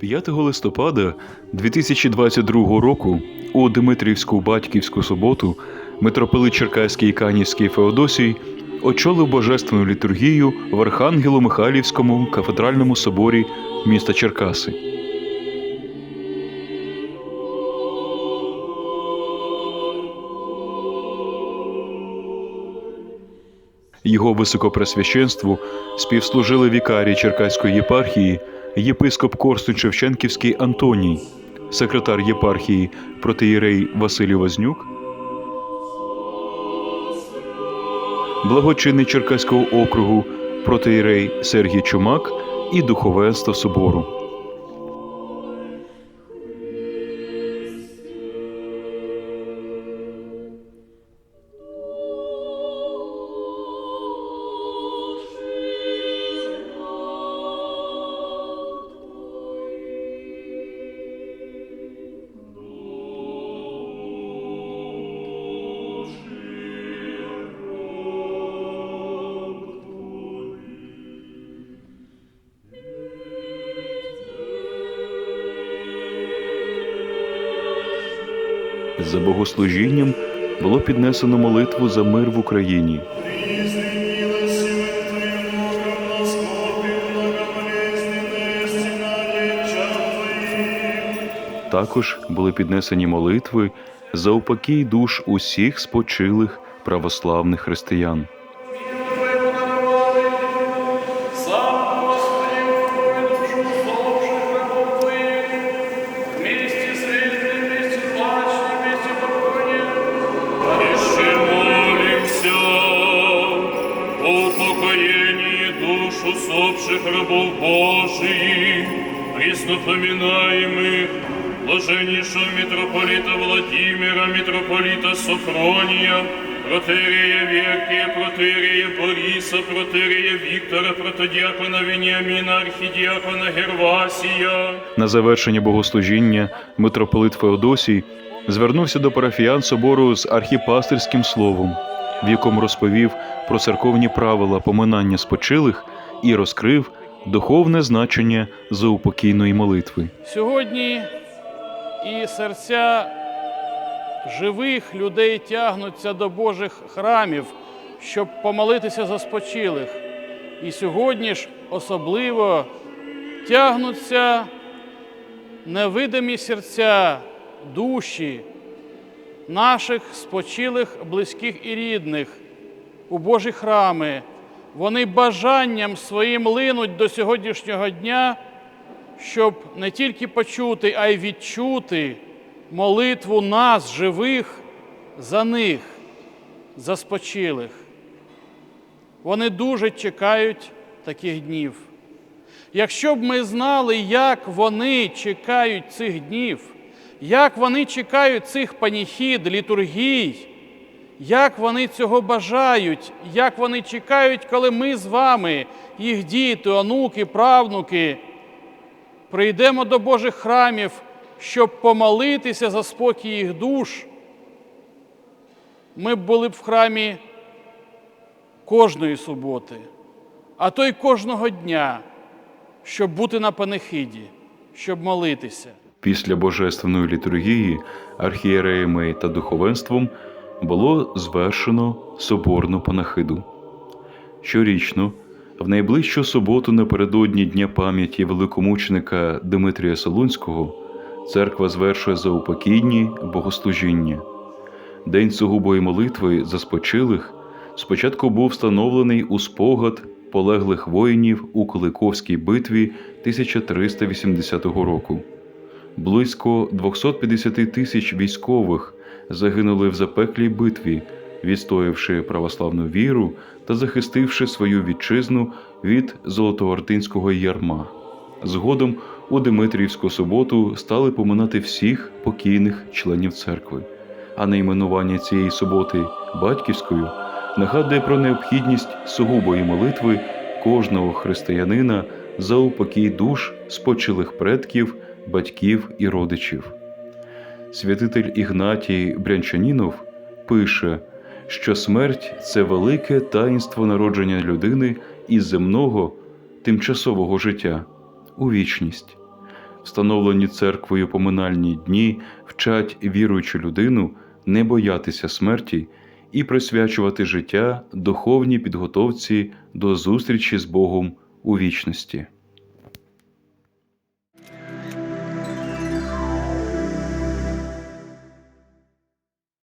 5 листопада 2022 року у Димитрівську батьківську суботу митрополит Черкаський і Канівський Феодосій очолив божественну літургію в Архангело-Михайлівському кафедральному соборі міста Черкаси. Його високопресвященству співслужили вікарій Черкаської єпархії, єпископ Корсунь-Шевченківський Антоній, секретар єпархії протиєрей Василій Вознюк, благочинний Черкаського округу протиєрей Сергій Чумак і духовенство собору. За богослужінням було піднесено молитву за мир в Україні. Також були піднесені молитви за упокій душ усіх спочилих православних християн. Упокоении душ усопших рабов Божиих, присно поминаемых, блаженнейшего митрополита Владимира, митрополита Софрония, протерея Веркия, протерея Бориса, протерея Віктора, протодіакона Веніаміна, архідіакона Гервасія. На завершення богослужіння митрополит Феодосій звернувся до парафіян собору з архіпастерським словом, в якому розповів про церковні правила поминання спочилих і розкрив духовне значення заупокійної молитви. Сьогодні і серця живих людей тягнуться до Божих храмів, щоб помолитися за спочилих. І сьогодні ж особливо тягнуться невидимі серця, душі наших спочилих, близьких і рідних у Божі храми. Вони бажанням своїм линуть до сьогоднішнього дня, щоб не тільки почути, а й відчути молитву нас, живих, за них, за спочилих. Вони дуже чекають таких днів. Якщо б ми знали, як вони чекають цих днів, як вони чекають цих паніхід, літургій, як вони цього бажають, як вони чекають, коли ми з вами, їх діти, онуки, правнуки, прийдемо до Божих храмів, щоб помолитися за спокій їх душ, ми б були б в храмі кожної суботи, а то й кожного дня, щоб бути на панихиді, щоб молитися. Після божественної літургії архієреями та духовенством було звершено соборну панахиду. Щорічно, в найближчу суботу напередодні Дня пам'яті великомученика Дмитрія Солунського, церква звершує заупокійні богослужіння. День сугубої молитви за спочилих спочатку був встановлений у спогад полеглих воїнів у Куликовській битві 1380 року. Близько 250 тисяч військових загинули в запеклій битві, відстоявши православну віру та захистивши свою вітчизну від золотоортинського ярма. Згодом у Димитрівську суботу стали поминати всіх покійних членів церкви, а найменування цієї суботи батьківською нагадує про необхідність сугубої молитви кожного християнина за упокій душ спочилих предків, батьків і родичів. Святитель Ігнатій Брянчанінов пише, що смерть це велике таїнство народження людини із земного тимчасового життя у вічність. Встановлені церквою поминальні дні вчать віруючу людину не боятися смерті і присвячувати життя духовній підготовці до зустрічі з Богом у вічності.